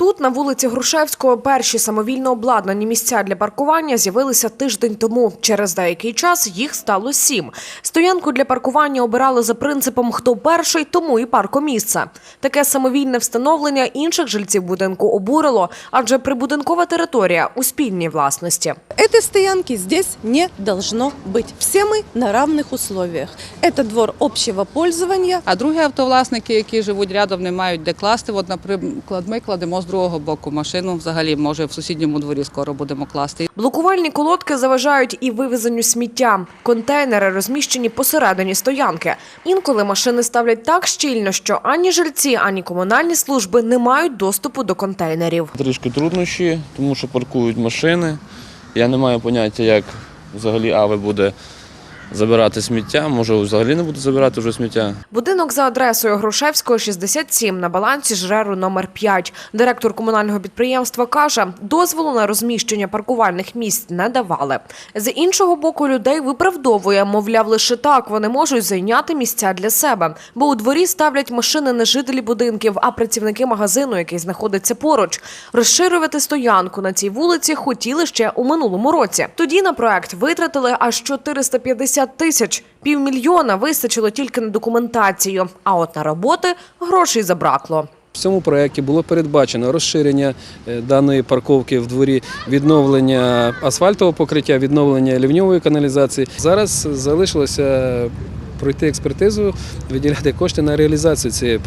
Тут, на вулиці Грушевського, перші самовільно обладнані місця для паркування з'явилися тиждень тому. Через деякий час їх стало сім. Стоянку для паркування обирали за принципом «хто перший, тому і паркомісце». Таке самовільне встановлення інших жильців будинку обурило, адже прибудинкова територія у спільній власності. Этой стоянки здесь не должно быть. Все мы на равных условиях. Это двор общего пользования. А другі автовласники, які живуть рядом, не мають де класти. От, наприклад, ми кладемо з другого боку машину. Взагалі, може, в сусідньому дворі скоро будемо класти. Блокувальні колодки заважають і вивезенню сміття. Контейнери розміщені посередині стоянки. Інколи машини ставлять так щільно, що ані жильці, ані комунальні служби не мають доступу до контейнерів. Трішки труднощі, тому що паркують машини. Я не маю поняття, як взагалі АВЕ буде забирати сміття. Може, взагалі не буде забирати вже сміття. Будинок за адресою Грушевського, 67, на балансі ЖРЕРу номер 5. Директор комунального підприємства каже, дозволу на розміщення паркувальних місць не давали. З іншого боку, людей виправдовує, мовляв, лише так вони можуть зайняти місця для себе. Бо у дворі ставлять машини не жителі будинків, а працівники магазину, який знаходиться поруч. Розширювати стоянку на цій вулиці хотіли ще у минулому році. Тоді на проект витратили аж 450 тисяч. Півмільйона вистачило тільки на документацію, а от на роботи грошей забракло. В цьому проєкті було передбачено розширення е, даної парковки в дворі, відновлення асфальтового покриття, відновлення лівньової каналізації. Зараз залишилося пройти експертизу, виділяти кошти на реалізацію цієї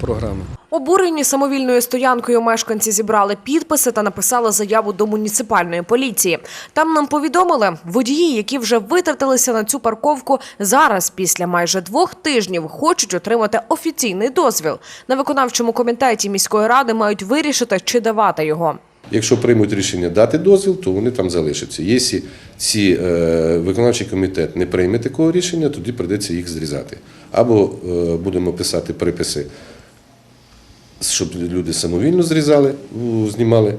програми. Обурені самовільною стоянкою мешканці зібрали підписи та написали заяву до муніципальної поліції. Там нам повідомили, водії, які вже витратилися на цю парковку, зараз після майже двох тижнів хочуть отримати офіційний дозвіл. На виконавчому комітеті міської ради мають вирішити, чи давати його. Якщо приймуть рішення дати дозвіл, то вони там залишаться. Якщо ці, е, виконавчий комітет не прийме такого рішення, тоді прийдеться їх зрізати. Або е, будемо писати переписи, щоб люди самовільно зрізали, знімали.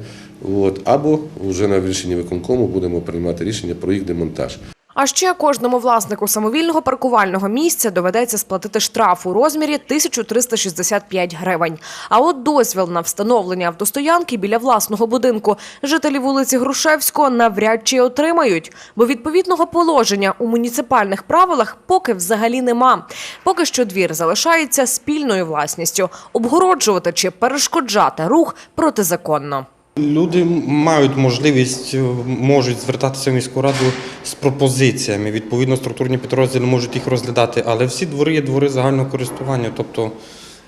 Або вже на рішенні виконкому будемо приймати рішення про їх демонтаж. А ще кожному власнику самовільного паркувального місця доведеться сплатити штраф у розмірі 1365 гривень. А от дозвіл на встановлення автостоянки біля власного будинку жителі вулиці Грушевського навряд чи отримають, бо відповідного положення у муніципальних правилах поки взагалі нема. Поки що двір залишається спільною власністю. Обгороджувати чи перешкоджати рух протизаконно. Люди мають можливість, е, можуть звертатися в міську раду з пропозиціями. Відповідно, структурні підрозділи можуть їх розглядати, але всі двори є двори загального користування. Тобто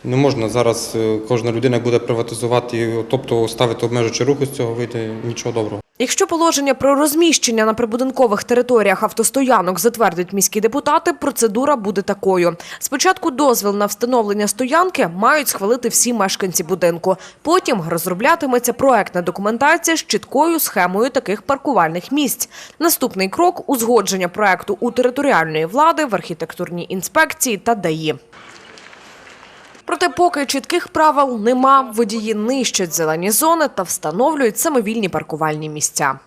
не можна зараз е, кожна людина буде приватизувати, тобто ставити обмежуючи руху з цього вийде нічого доброго. Якщо положення про розміщення на прибудинкових територіях автостоянок затвердять міські депутати, процедура буде такою. Спочатку дозвіл на встановлення стоянки мають схвалити всі мешканці будинку. Потім розроблятиметься проектна документація з чіткою схемою таких паркувальних місць. Наступний крок узгодження проекту у територіальної влади, в архітектурній інспекції та ДАІ. Проте поки чітких правил нема, водії нищать зелені зони та встановлюють самовільні паркувальні місця.